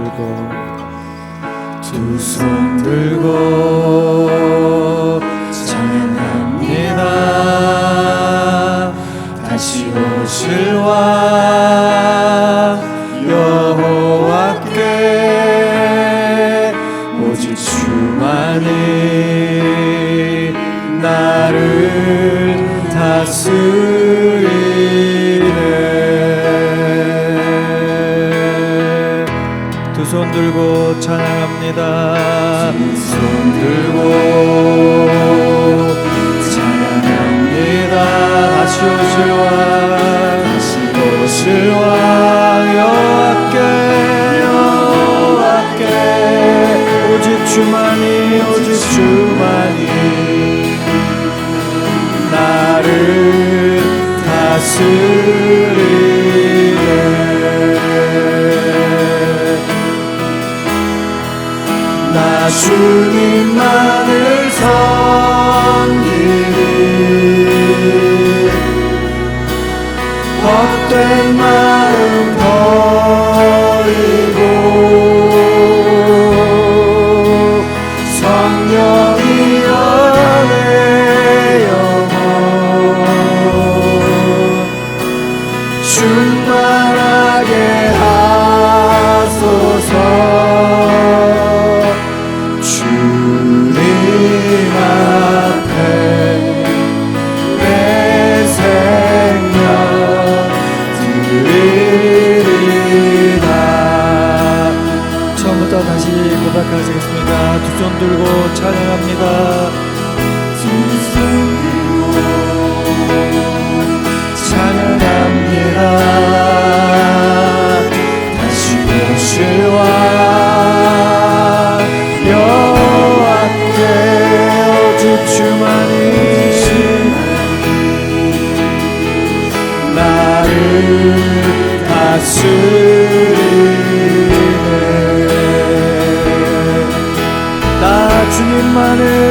들고 두 손 들고 찬양합니다. 다시 오실 와 여호와께 오직 주만이 나를 다스 잠들고 주님만을 섬 money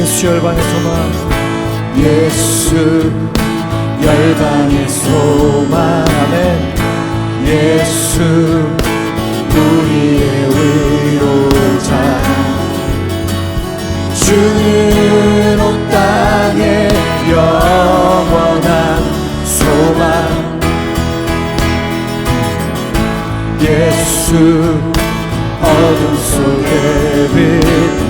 예수 열방의 소망 예수 열반의 소망 아멘. 예수 우리의 위로자. 주는 온 땅에 영원한 소망. 예수 어둠 속에 빛.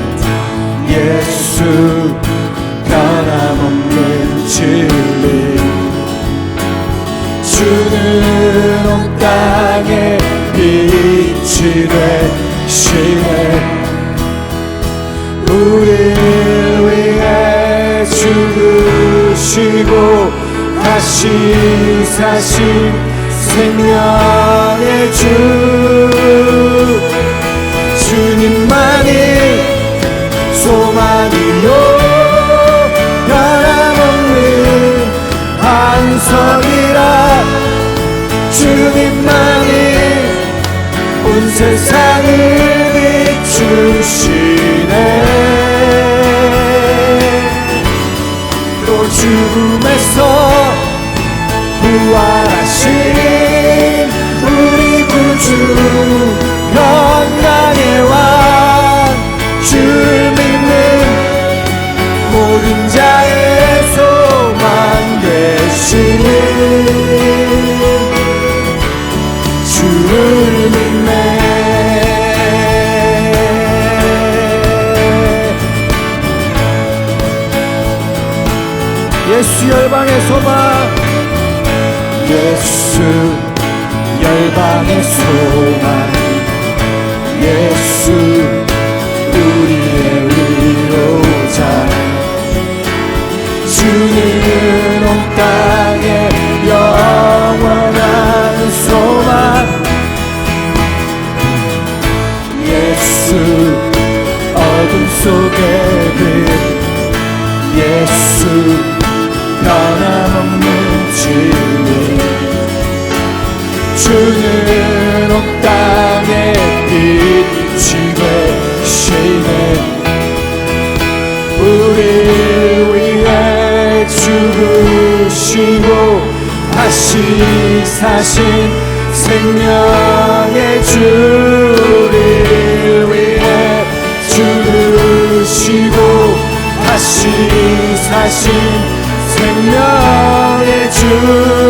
다시 사신 생명의 주 주님만이 소망이요. 변함없는 반석이라 주님만이 온 세상을 비추시 부활하신 우리 구주 영광의 왕주를 믿는 모든 자의 소망 되시는 주를 믿네. 예수 열방의 소망 예수 열방의 소망 예수 우리의 위로자. 주는 온땅 주는 온 땅에 빛이 되시네. 우리를 위해 죽으시고 다시 사신 생명의 주를 위해 죽으시고 다시 사신 생명의 주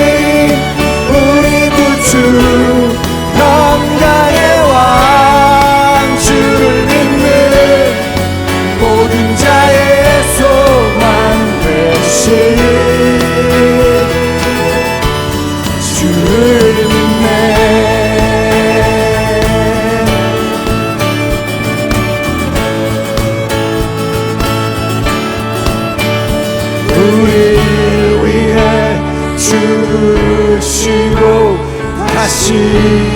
다시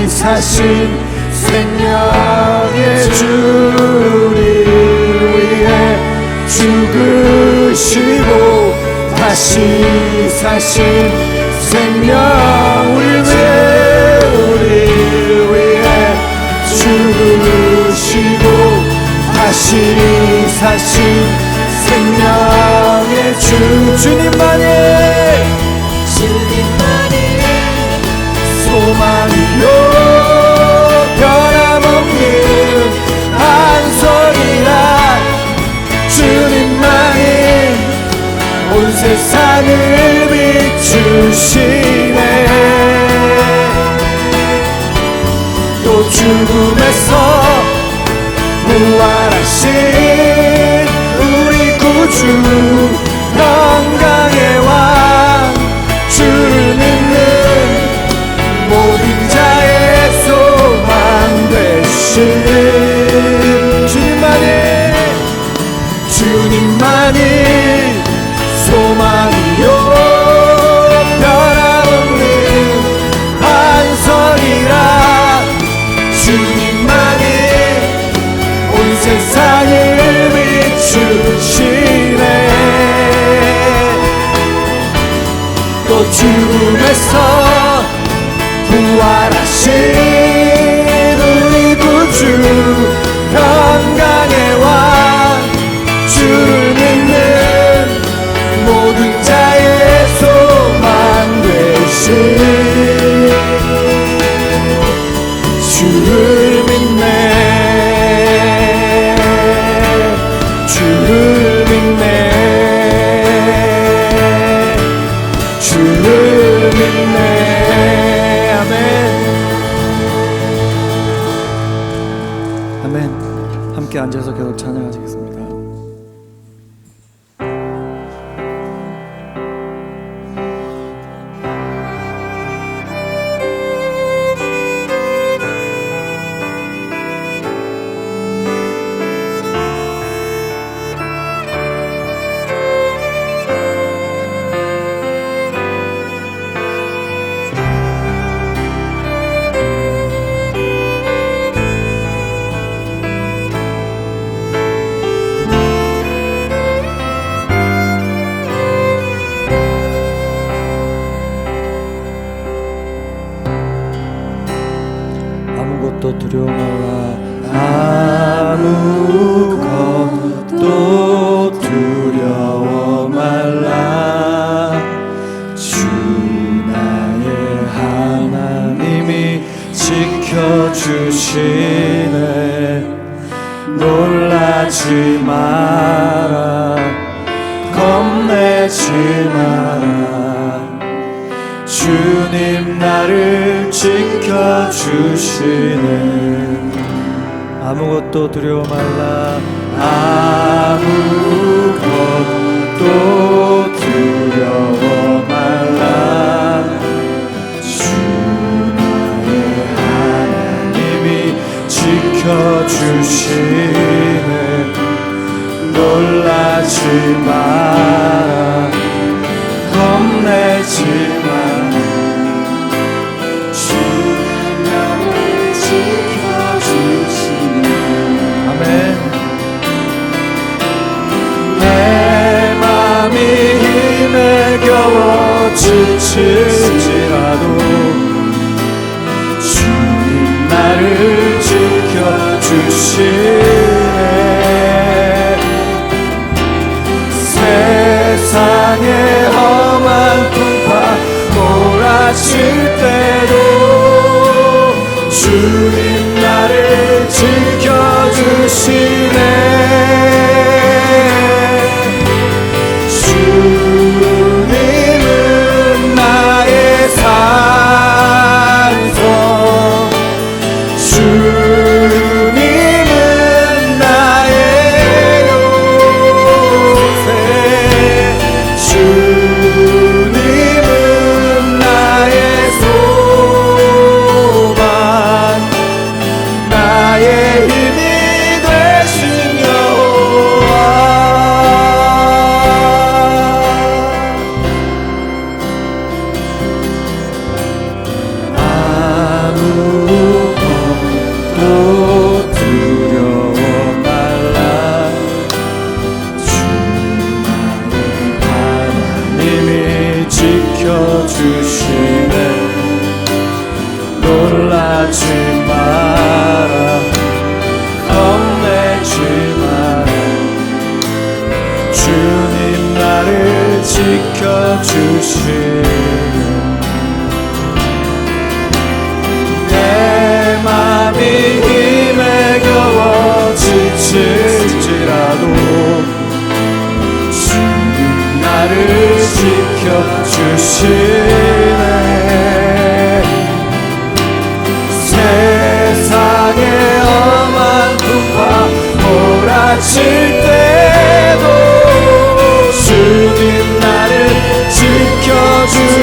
사신 생명의 주를 위해 죽으시고 다시 사신 생명 우리를 위해 우리를 위해 죽으시고 다시 사신 생명의 주 주님만이 죽음에서 부활하신 우리 구주 영광의 왕 주를 믿는 모든 자의 소망 되신 주시네. 놀라지 마라. 겁내지 마라. 주님 나를 지켜주시네. 아무것도 두려워 말라. 아무것도 지켜주시네. 놀라지 마라 겁내지 마라 주님 나를 지켜주시네. 아멘. 내 맘이 힘에 겨워 지칠지라도 주시네 세상의 험한 풍파 몰아칠 때도 주님 나를 지켜주시네 주시네 세상의 험한 풍파 몰아칠 때도 주님 나를 지켜주시네.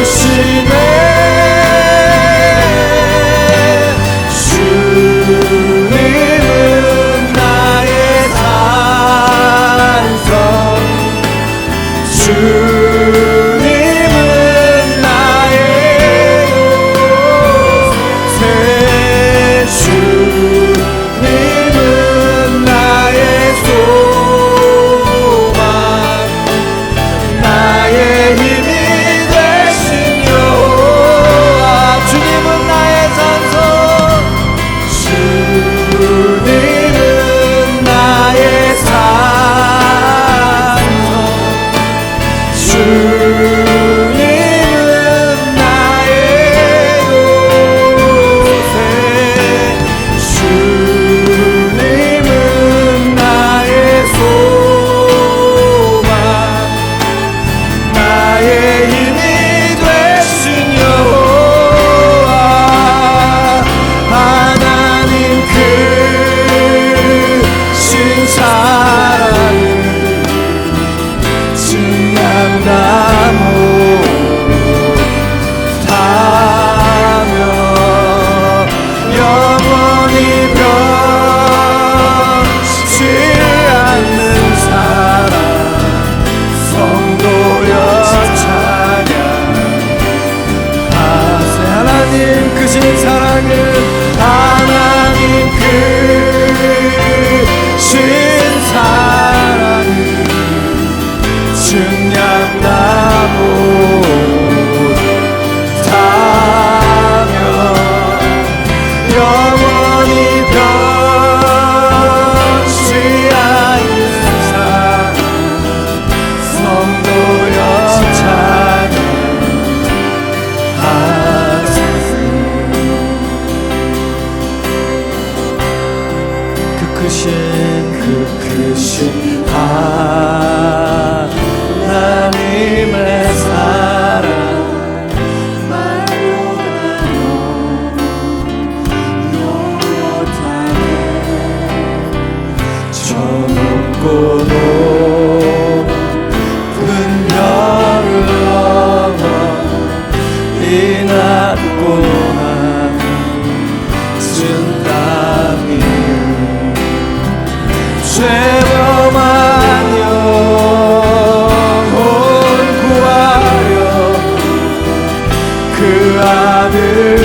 주 주신 사랑을 크신 그 크신 아, 하나님의 Yeah.